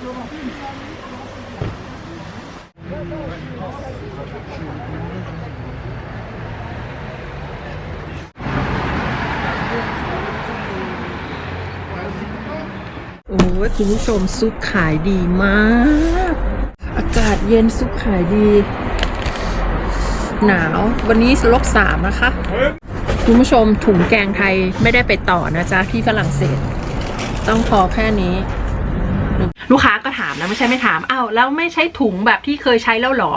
โอ้ยคุณผู้ชมซุปขายดีมาก อากาศเย็นซุปขายดี หนาว วันนี้ลบสามนะคะ คุณผู้ชมถุงแกงไทยไม่ได้ไปต่อนะจ๊ะ ที่ฝรั่งเศส ต้องพอแค่นี้ ลูกค้าก็ถามนะไม่ใช่ไม่ถามอ้าวแล้วไม่ใช้ถุงแบบที่เคยใช้แล้วหรอ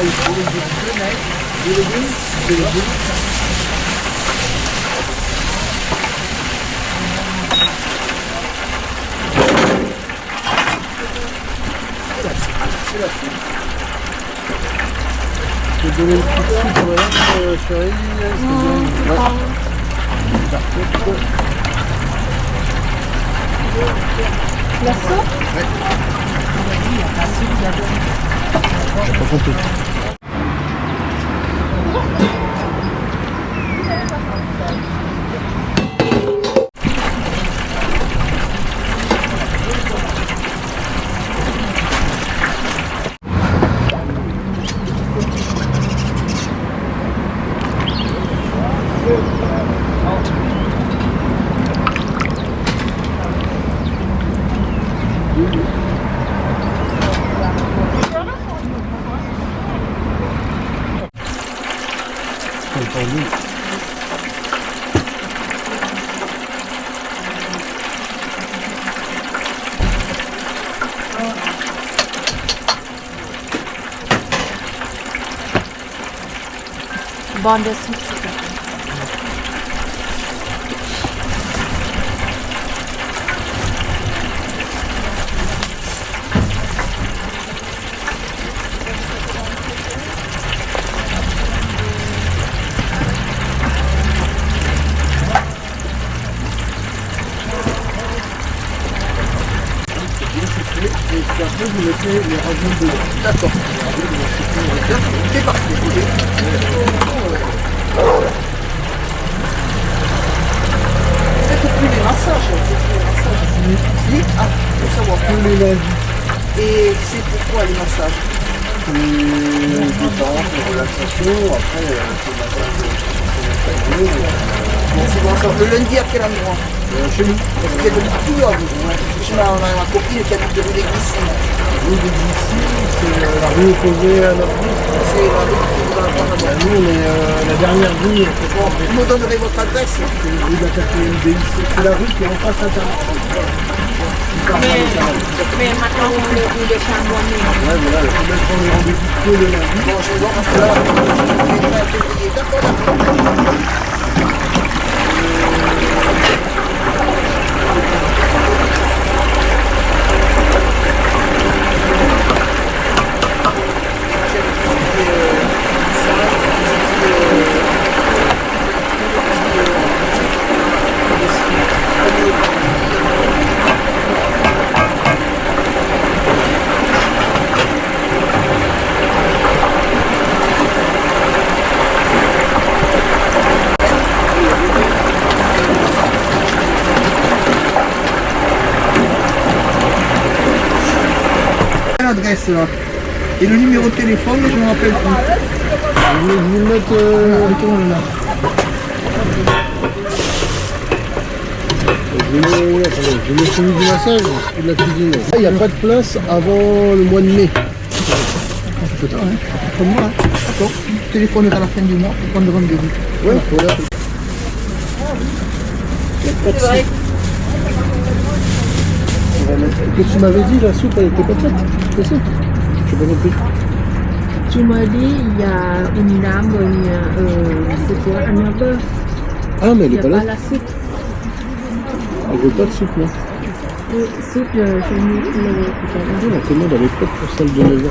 Allez, les légumes. Je vais donner le petit coup pour la chérie. Non, c'est Parfait. La sauce? Ouais. J'ai pas compris. waren der Zug zu vous D'accord. C'est parti. Faites plus les massages. plus les massages. Si Ah, pour savoir. Tous les lundis. Et c'est pourquoi les massages Et détente, relaxation. Après, euh, c'est massage. Bon, c'est bon, ça. Le lundi à quel endroit Euh, Chez nous. Ma, ma, ma copine qui habite de rue des. Rue des Glycines, c'est euh, la rue opposée à rue. C'est la rue qui vous Bah, on est euh, la dernière rue. euh, vous me donnerez votre adresse C'est la rue de la. C'est la rue qui est en face à Internet. Mais, maintenant, on est on est chez un mois Ouais, voilà, il faut mettre les rendez-vous que le lundi. Bon, que un. L'adresse là. Et le numéro de téléphone, je me rappelle plus. Je vais vous le mettre. euh, là. Je vais, attendez, je celui du massage et de la cuisine. Ah, Il n'y a pas de place avant le mois de mai. Putain, hein. Comme moi, hein. D'accord. À la fin du mois pour prendre rendez-vous. Ouais, voilà. Que tu m'avais dit, la soupe, elle était pas faite. C'est ça Je sais pas compris. Tu m'as dit il y a une dame, une, euh, c'est quoi, un. Ah, mais elle Il n'y est a pas là. la soupe. Elle veut pas de soupe, là. Euh, Soupe, je l'heure. Ah, la commande, elle est pour celle de 9h.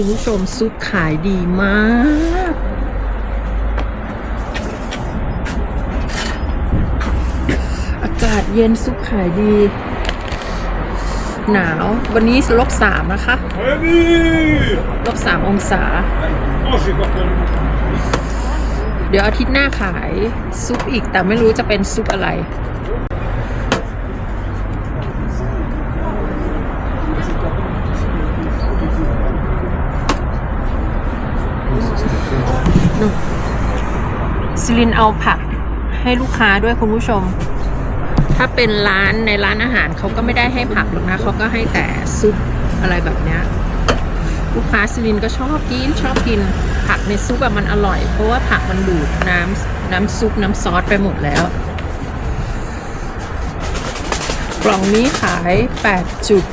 คุณผู้ชมซุปขายดีมากอากาศเย็นซุปขายดี หนาว วันนี้ลบสามนะคะลบสามองศา เดี๋ยวอาทิตย์หน้าขายซุปอีกแต่ไม่รู้จะเป็นซุปอะไร ซิลินเอาผักให้ลูกค้าด้วยคุณผู้ชม ถ้าเป็นร้านในร้านอาหารเขาก็ไม่ได้ให้ผักหรอกนะเขาก็ให้แต่ซุปอะไรแบบเนี้ยลูกค้าซิลินก็ชอบกินชอบกินผักในซุปแบบมันอร่อย เพราะว่าผักมันดูดน้ำน้ำซุปน้ำซอสไปหมดแล้ว กล่องนี้ขาย8จุด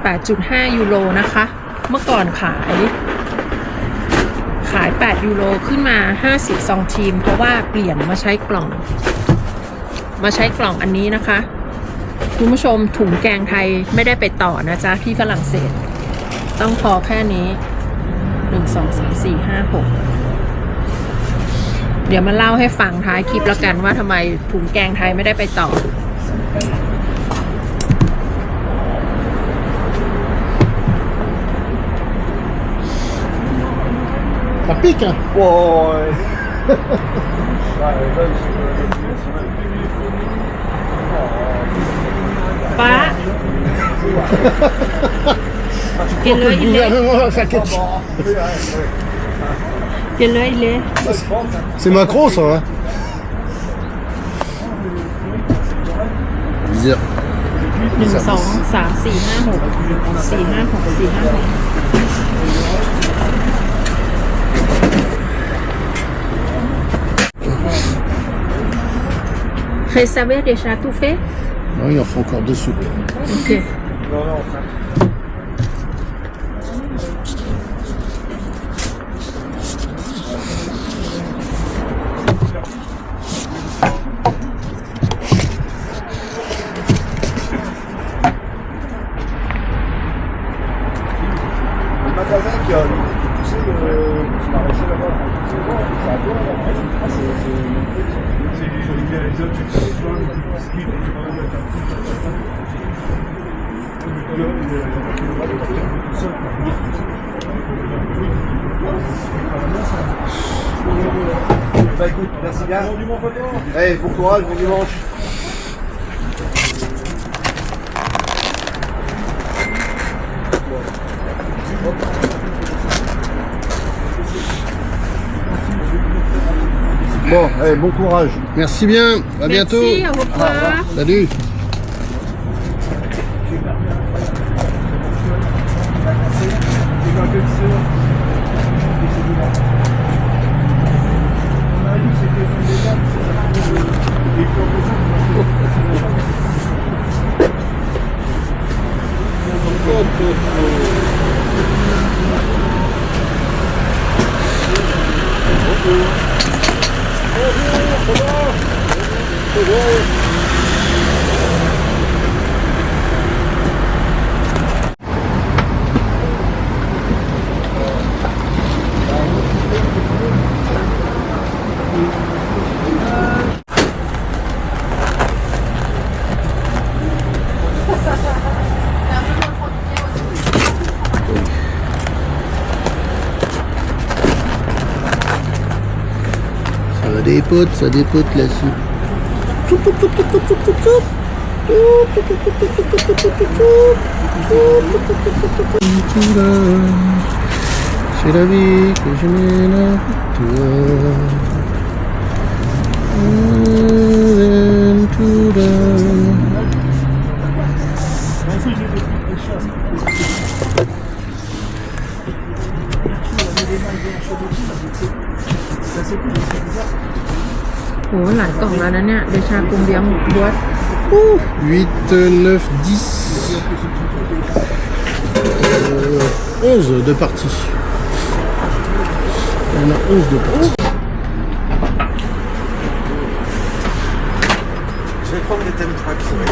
8.5 ยูโรนะคะ เมื่อก่อนขาย ขาย 8 ยูโรขึ้นมา50ซองทีม เพราะว่าเปลี่ยนมาใช้กล่อง มาใช้กล่องอันนี้นะคะ คุณผู้ชมถุงแกงไทยไม่ได้ไปต่อนะจ๊ะ ที่ฝรั่งเศส ต้องพอแค่นี้ 1 2 3 4 5 6 เดี๋ยวมาเล่าให้ฟังท้ายคลิปแล้วกันว่าทำไมถุงแกงไทยไม่ได้ไปต่อ pique, hein Ouais. Pas. กินเลย Le กินเลย gouvernement va faire quelque chose. กินเลยกินเลย C'est Macron, ça, hein Bizarre. หนึ่งสองสามสี่ห้าหกสี่ห้าหกสี่ห้าหก Vous savez déjà tout fait Non, il en faut encore deux soupes. Ok. Magasin qui a petit maraîcher là-bas, c'est à toi, là. C'est- Bah écoute, merci bien. Allez, bon courage, bon dimanche. Bon, allez, bon courage. Merci bien. À bientôt. Merci, au revoir. Salut. Ça dépote, ça dépote là-dessus. C'est la vie que je mène avec toi. โหหลายกล่องแล้วนะเนี่ยเดชากรุงเลี้ยงบวช Ouh, 8, 9, 10. Euh, 11 de parties. On a 11 de parties. Je vais prendre les thèmes tracks, s'il vous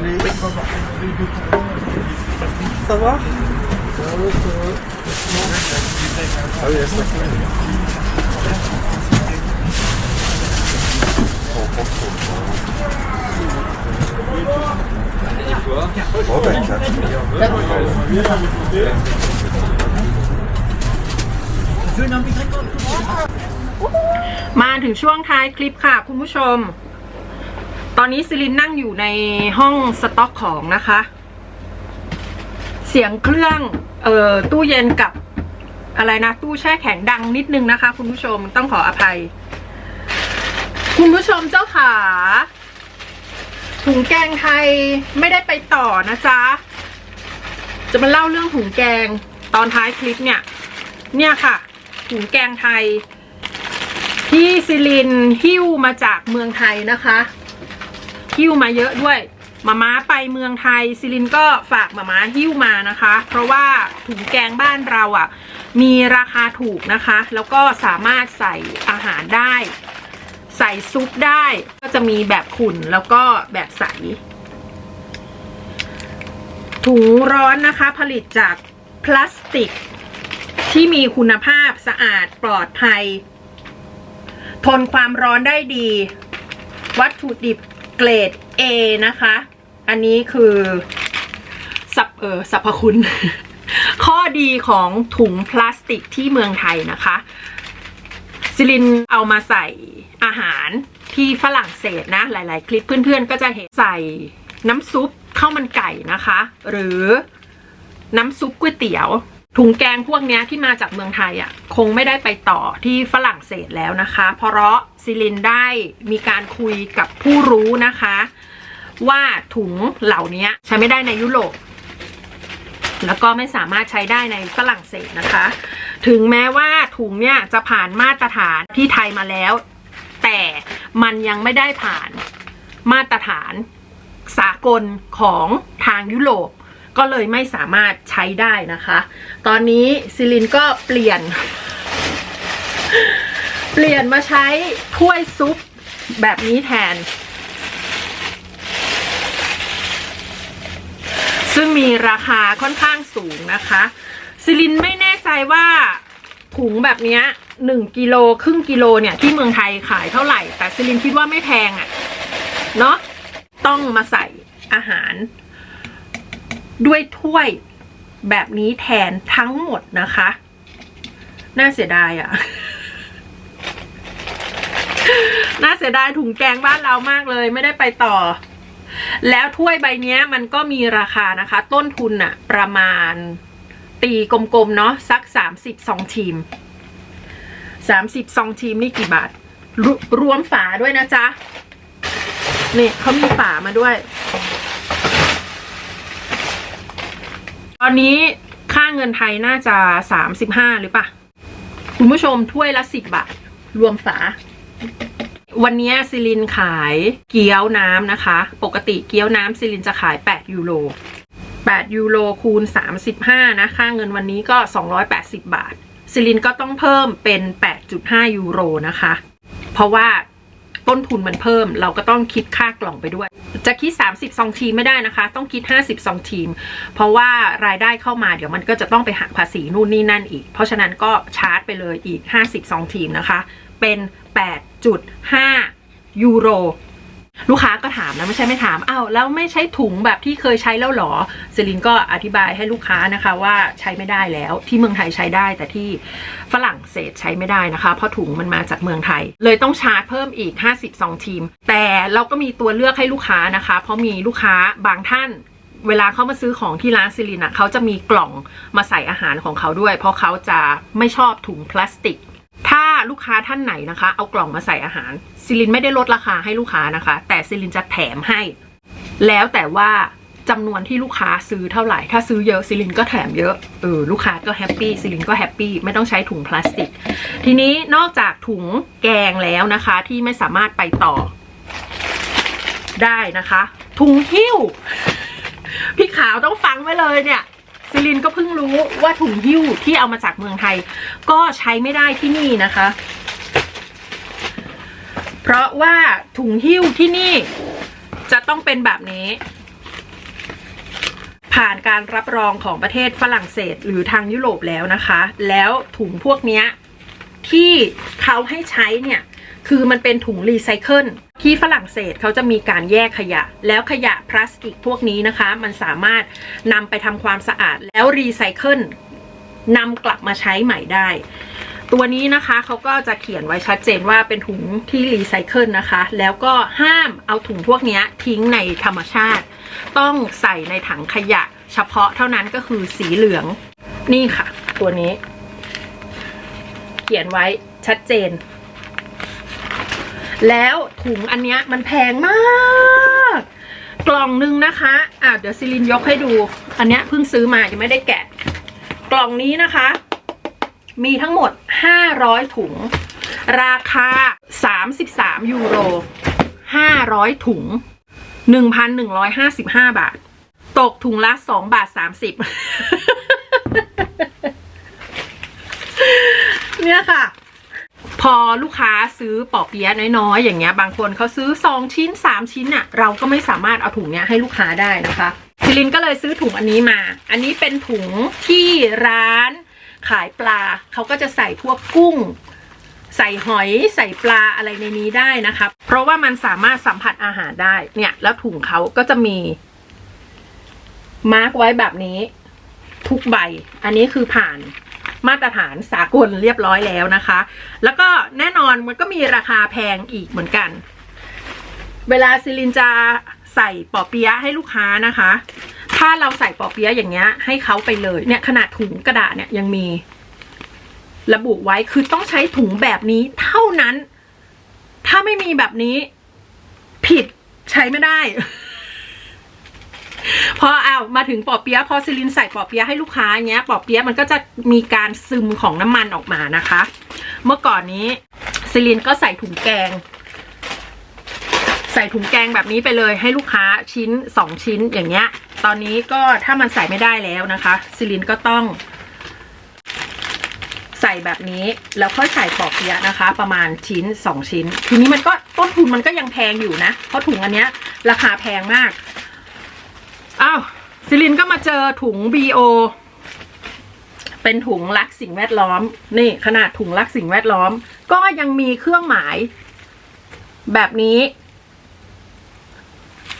plaît. Ça va Ah oui, là, Bon, Ben, quatre. มาถึงช่วงท้ายคลิปค่ะ คุณผู้ชม ตอนนี้ซิลินนั่งอยู่ในห้องสต็อกของนะคะ เสียงเครื่องเอ่อตู้เย็นกับอะไรนะ ตู้แช่แข็งดังนิดนึงนะคะ คุณผู้ชมต้องขออภัย คุณผู้ชมเจ้าขาถุงแกงไทยไม่ได้ไปต่อนะจ๊ะ จะมาเล่าเรื่องถุงแกงตอนท้ายคลิปเนี่ย เนี่ยค่ะถุงแกงไทย ที่ซิลินหิ้วมาจากเมืองไทยนะคะหิ้วมาเยอะด้วยมาม้าไปเมืองไทยซิลินก็ฝากมาม้าหิ้วมานะคะ เพราะว่าถุงแกงบ้านเราอะ่ะ มีราคาถูกนะคะ แล้วก็สามารถใส่อาหารได้ ใส่ซุปได้ ก็จะมีแบบขุ่นแล้วก็แบบใส ถุงร้อนนะคะ ผลิตจากพลาสติก ที่มีคุณภาพสะอาดปลอดภัย ทนความร้อนได้ดี วัตถุดิบเกรด A นะคะ อันนี้คือสับเออสรรพคุณ ข้อดีของถุงพลาสติกที่เมืองไทยนะคะ ซิลินเอามาใส่อาหารที่ฝรั่งเศสนะ หลาย ๆ คลิปเพื่อน ๆ ก็จะเห็นใส่น้ำซุปข้าวมันไก่นะคะ หรือน้ำซุปก๋วยเตี๋ยว ถุงแกงพวกนี้ที่มาจากเมืองไทยอะ คงไม่ได้ไปต่อที่ฝรั่งเศสแล้วนะคะ เพราะซิลินได้มีการคุยกับผู้รู้นะคะ ว่าถุงเหล่านี้ใช้ไม่ได้ในยุโรปแล้วก็ไม่สามารถใช้ได้ในฝรั่งเศสนะคะ ถึงแม้ว่าถุงเนี่ยจะผ่านมาตรฐานที่ไทยมาแล้ว แต่มันยังไม่ได้ผ่านมาตรฐานสากลของทางยุโรปก็เลยไม่สามารถใช้ได้นะคะ ตอนนี้ซิลินก็เปลี่ยน เปลี่ยนมาใช้ถ้วยซุปแบบนี้แทน ซึ่งมีราคาค่อนข้างสูงนะคะ ซิลินไม่แน่ใจว่าถุงแบบนี้หนึ่งกิโลครึ่งกิโลเนี่ยที่เมืองไทยขายเท่าไหร่ แต่ซิลินคิดว่าไม่แพงอะ่ะเนาะต้องมาใส่อาหาร ด้วยถ้วยแบบนี้แทนทั้งหมดนะคะ น่าเสียดายอะ่ะ น่าเสียดายถุงแกงบ้านเรามากเลย ไม่ได้ไปต่อ แล้วถ้วยใบนี้มันก็มีราคานะคะ ต้นทุนอะประมาณ ตีกลมๆเนาะสักสามสิบสองทีมสามสิบสองทีมนี่กี่บาทรรวมฝาด้วยนะจ๊ะนี่เขามีฝามาด้วย ตอนนี้ค่าเงินไทยน่าจะสามสิบห้าหรือปะคุณผู้ชมถ้วยละสิบบาท รวมฝา วันนี้ซิลินขายเกี๊ยวน้ำนะคะ ปกติเกี๊ยวน้ำซิลินจะขาย 8 ยูโร 8 ยูโรคูณ 35 นะ ค่าเงินวันนี้ก็ 280 บาท ซิลินก็ต้องเพิ่มเป็น 8.5 ยูโรนะคะ เพราะว่าต้นทุนมันเพิ่ม เราก็ต้องคิดค่ากล่องไปด้วย จะคิด30ซองทีมไม่ได้นะคะ ต้องคิด50ซองทีม เพราะว่ารายได้เข้ามาเดี๋ยวมันก็จะต้องไปหักภาษีนู่นนี่นั่นอีก เพราะฉะนั้นก็ชาร์จไปเลยอีก50ซองทีมนะคะ เป็น 8.5 ยูโร ลูกค้าก็ถามนะไม่ใช่ไม่ถามอ้าวแล้วไม่ใช่ถุงแบบที่เคยใช้แล้วหรอซิลินก็อธิบายให้ลูกค้านะคะว่าใช้ไม่ได้แล้ว ที่เมืองไทยใช้ได้ แต่ที่ฝรั่งเศสใช้ไม่ได้นะคะ เพราะถุงมันมาจากเมืองไทย เลยต้องชาร์จเพิ่มอีก 52 ทีม แต่เราก็มีตัวเลือกให้ลูกค้านะคะ เพราะมีลูกค้าบางท่านเวลาเขามาซื้อของที่ร้านซิลินอะเขาจะมีกล่องมาใส่อาหารของเขาด้วย เพราะเขาจะไม่ชอบถุงพลาสติก ถ้าลูกค้าท่านไหนนะคะ เอากล่องมาใส่อาหารซิลินไม่ได้ลดราคาให้ลูกค้านะคะ แต่ซิลินจะแถมให้ แล้วแต่ว่าจำนวนที่ลูกค้าซื้อเท่าไหร่ ถ้าซื้อเยอะซิลินก็แถมเยอะเออลูกค้าก็แฮปปี้ซิลินก็แฮปปี้ไม่ต้องใช้ถุงพลาสติก ทีนี้นอกจากถุงแกงแล้วนะคะ ที่ไม่สามารถไปต่อ ได้นะคะ ถุงหิ้ว พี่ขาวต้องฟังไว้เลยเนี่ย ซิลินก็เพิ่งรู้ว่าถุงหิ้วที่เอามาจากเมืองไทย ก็ใช้ไม่ได้ที่นี่นะคะ เพราะว่าถุงหิ้วที่นี่จะต้องเป็นแบบนี้ ผ่านการรับรองของประเทศฝรั่งเศสหรือทางยุโรปแล้วนะคะ แล้วถุงพวกนี้ที่เขาให้ใช้เนี่ย คือมันเป็นถุงรีไซเคิล ที่ฝรั่งเศสเขาจะมีการแยกขยะ แล้วขยะพลาสติกพวกนี้นะคะ มันสามารถนำไปทำความสะอาดแล้วรีไซเคิลนำกลับมาใช้ใหม่ได้ ตัวนี้นะคะเขาก็จะเขียนไว้ชัดเจนว่าเป็นถุงที่รีไซเคิลนะคะ แล้วก็ห้ามเอาถุงพวกนี้ทิ้งในธรรมชาติ ต้องใส่ในถังขยะ เฉพาะเท่านั้นก็คือสีเหลืองนี่ค่ะ ตัวนี้ เขียนไว้ชัดเจน แล้วถุงอันเนี้ยมันแพงมาก กล่องหนึงนะคะอะเดี๋ยวซิลินยกให้ดู อันเนี้ยเพิ่งซื้อมายังไม่ได้แกะ กล่องนี้นะคะ มีทั้งหมด 500 ถุง ราคา 33 ยูโร 500 ถุง 1,155 บาท ตกถุงละ 2 บาท 30 เนี่ยค่ะ พอลูกค้าซื้อปอเปี๊ยะน้อยๆ อย่างเงี้ย บางคนเขาซื้อ 2 ชิ้น 3 ชิ้นน่ะเราก็ไม่สามารถเอาถุงเนี้ยให้ลูกค้าได้นะคะซิลินก็เลยซื้อถุงอันนี้มา อันนี้เป็นถุงที่ร้านขายปลาเขาก็จะใส่พวกกุ้ง ใส่หอยใส่ปลาอะไรในนี้ได้นะคะเพราะว่ามันสามารถสัมผัสอาหารได้เนี่ยแล้วถุงเขาก็จะมีมาร์กไว้แบบนี้ ทุกใบ อันนี้คือผ่าน มาตรฐานสากลเรียบร้อยแล้วนะคะ แล้วก็แน่นอนมันก็มีราคาแพงอีกเหมือนกัน เวลาซิลินจะใส่ปอเปี๊ยะให้ลูกค้านะคะ ถ้าเราใส่ปอเปี๊ยะอย่างเงี้ย ให้เขาไปเลยเนี่ยขนาดถุงกระดาษเนี่ยยังมี ระบุไว้คือต้องใช้ถุงแบบนี้เท่านั้น ถ้าไม่มีแบบนี้ ผิดใช้ไม่ได้ พอเอามาถึงปอเปี๊ยะพอซิลินใส่ปอเปี๊ยะให้ลูกค้าเงี้ยปอเปี๊ยะมันก็จะมีการซึมของน้ำมันออกมานะคะ เมื่อก่อนนี้ซิลินก็ใส่ถุงแกง ใส่ถุงแกงแบบนี้ไปเลยให้ลูกค้าชิ้นสองชิ้นอย่างเงี้ย ตอนนี้ก็ถ้ามันใส่ไม่ได้แล้วนะคะซิลินก็ต้อง ใส่แบบนี้แล้วค่อยใส่ปอกเปี๊ยะนะคะ ประมาณชิ้นสองชิ้น ทีนี้มันก็ต้นทุนมันก็ยังแพงอยู่นะเพราะถุงอันเนี้ย ราคาแพงมาก อ้าวซิลินก็มาเจอถุง BO เป็นถุงรักสิ่งแวดล้อม นี่ขนาดถุงรักสิ่งแวดล้อม ก็ยังมีเครื่องหมาย แบบนี้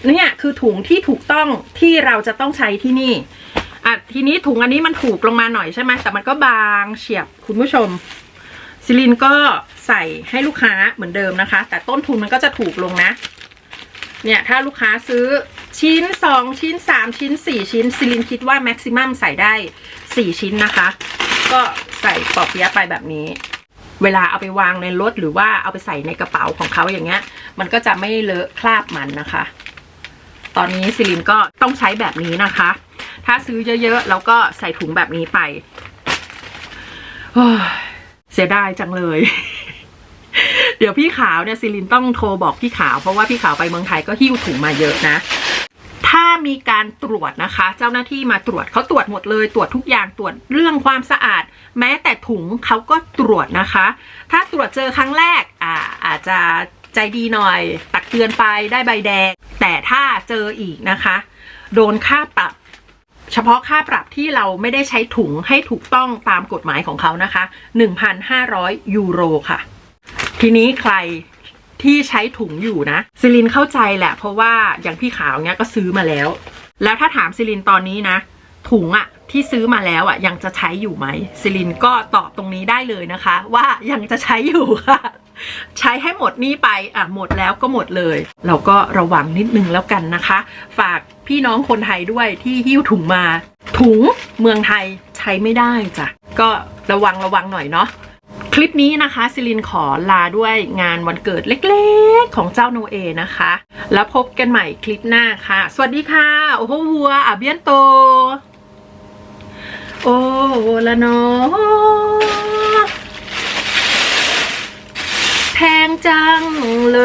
เนี่ยคือถุงที่ถูกต้องที่เราจะต้องใช้ที่นี่อะทีนี้ถุงอันนี้มันถูกลงมาหน่อยใช่ไหมแต่มันก็บางเฉียบคุณผู้ชมซิลินก็ใส่ให้ลูกค้าเหมือนเดิมนะคะ แต่ต้นทุนมันก็จะถูกลงนะ เนี่ย ถ้าลูกค้าซื้อ ชิ้น 2 ชิ้น 3 ชิ้น 4 ชิ้นซิลินคิดว่าแม็กซิมัมใส่ได้ 4 ชิ้นนะคะ ก็ใส่ปอเปี๊ยะไปแบบนี้ เวลาเอาไปวางในรถหรือว่าเอาไปใส่ในกระเป๋าของเขาอย่างเงี้ย มันก็จะไม่เลอะคราบมันนะคะ ตอนนี้ซิลินก็ต้องใช้แบบนี้นะคะ ถ้าซื้อเยอะๆแล้วก็ใส่ถุงแบบนี้ไปเสียดายจังเลย เดี๋ยวพี่ขาวเนี่ยซิลินต้องโทรบอกพี่ขาว เพราะว่าพี่ขาวไปเมืองไทยก็หิ้วถุงมาเยอะนะ ถ้ามีการตรวจนะคะ เจ้าหน้าที่มาตรวจเขาตรวจหมดเลย ตรวจทุกอย่างตรวจเรื่องความสะอาด แม้แต่ถุงเขาก็ตรวจนะคะ ถ้าตรวจเจอครั้งแรกอ่าอาจจะใจดีหน่อย ตักเตือนไปได้ใบแดง แต่ถ้าเจออีกนะคะ โดนค่าปรับ เฉพาะค่าปรับที่เราไม่ได้ใช้ถุงให้ถูกต้องตามกฎหมายของเขานะคะ 1,500 ยูโรค่ะ ทีนี้ใคร ที่ใช้ถุงอยู่นะซิลินเข้าใจแหละ เพราะว่าอย่างพี่ขาวเนี้ยก็ซื้อมาแล้ว แล้วถ้าถามซิลินตอนนี้นะ ถุงอะที่ซื้อมาแล้วอะยังจะใช้อยู่ไหมซิลินก็ตอบตรงนี้ได้เลยนะคะ ว่ายังจะใช้อยู่ค่ะใช้ให้หมดนี่ไปอะหมดแล้วก็หมดเลย เราก็ระวังนิดนึงแล้วกันนะคะ ฝากพี่น้องคนไทยด้วยที่หิ้วถุงมา ถุงเมืองไทยใช้ไม่ได้จ้ะก็ระวังระวังหน่อยเนาะ คลิปนี้นะคะซิลินขอลาด้วยงานวันเกิดเล็กๆของเจ้าโนเอนะคะ แล้วพบกันใหม่คลิปหน้าค่ะ สวัสดีค่ะ โอ้โหวัวอะเบียนโต โอ้ละเนอะแพงจังเล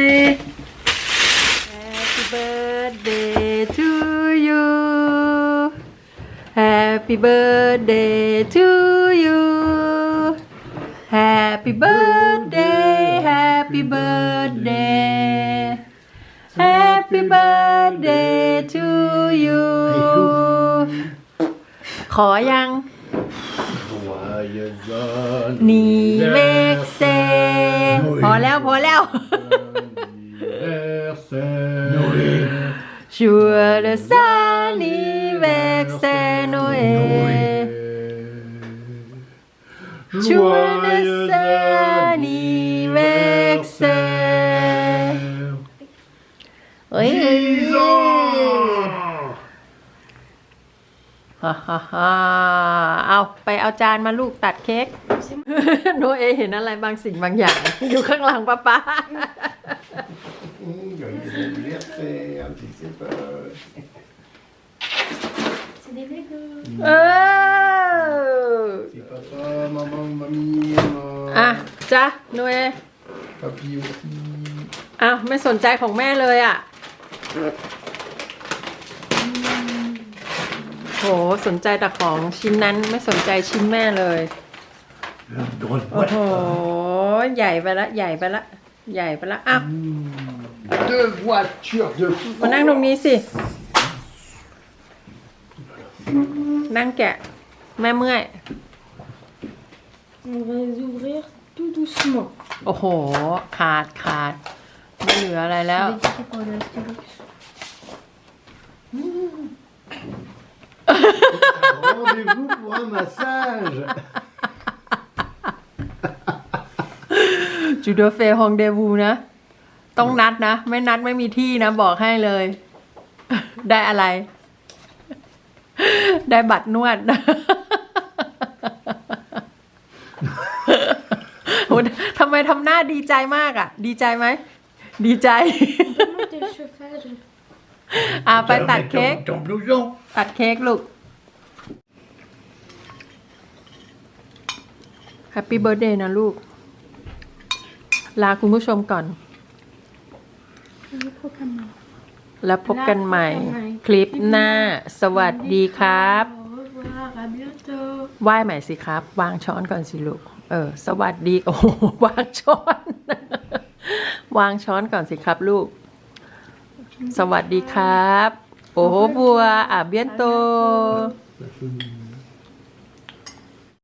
ย Happy birthday to you Happy birthday to you Happy birthday Happy birthday Happy birthday to you ขอยัง Joyeux นี่เวกเซ พอแล้วพอแล้ว anniversaire. Joyeux anniversaire Noël Joyeux ฮ่าฮ่าฮ่าเอาไปเอาจานมาลูกตัดเค้กโนเอเห็นอะไรบางสิ่งบางอย่าง อยู่ข้างหลังป้าป้า Joyeux anniversaire, tu sais pas. C'est des Legos. เออ C'est papa, maman, mamie, maman. อะจ้ะโนเอ Papi aussi. อ้าวไม่สนใจของแม่เลยอะ โหสนใจแต่ของชิ้นนั้นไม่สนใจชิ้นแม่เลย Drôle. โอ้โห ใหญ่ไปละ ใหญ่ไปละ ใหญ่ไปละอ้าว Deux voitures de มานั่งตรงนี้สิ นั่งแกะ แม่เมื่อย On va les ouvrir tout doucement. โอ้โห ขาดขาด ไม่เหลืออะไรแล้ว Avec qui pour le Starbucks Rendez-vous pour un massage. จูโดเฟฮองเดวูนะ ต้องนัดนะ ไม่นัดไม่มีที่นะ บอกให้เลย ได้อะไร ได้บัตรนวดโหทำไมทำหน้าดีใจมากอะ ดีใจไหม ดีใจ อ่าไปตัดเค้ก Ton blouson. ตัดเค้กลูกแฮปปี้เบิร์ดเดย์นะลูก ลาคุณผู้ชมก่อนแล้วพบกันใหม่ คลิปหน้า สวัสดีครับ Au revoir, à bientôt. ไหว้ใหม่สิครับ วางช้อนก่อนสิลูก เออ สวัสดี โอ้โหวางช้อน วางช้อนก่อนสิครับลูก สวัสดีครับ โอ้โหบัวอาเบียนโต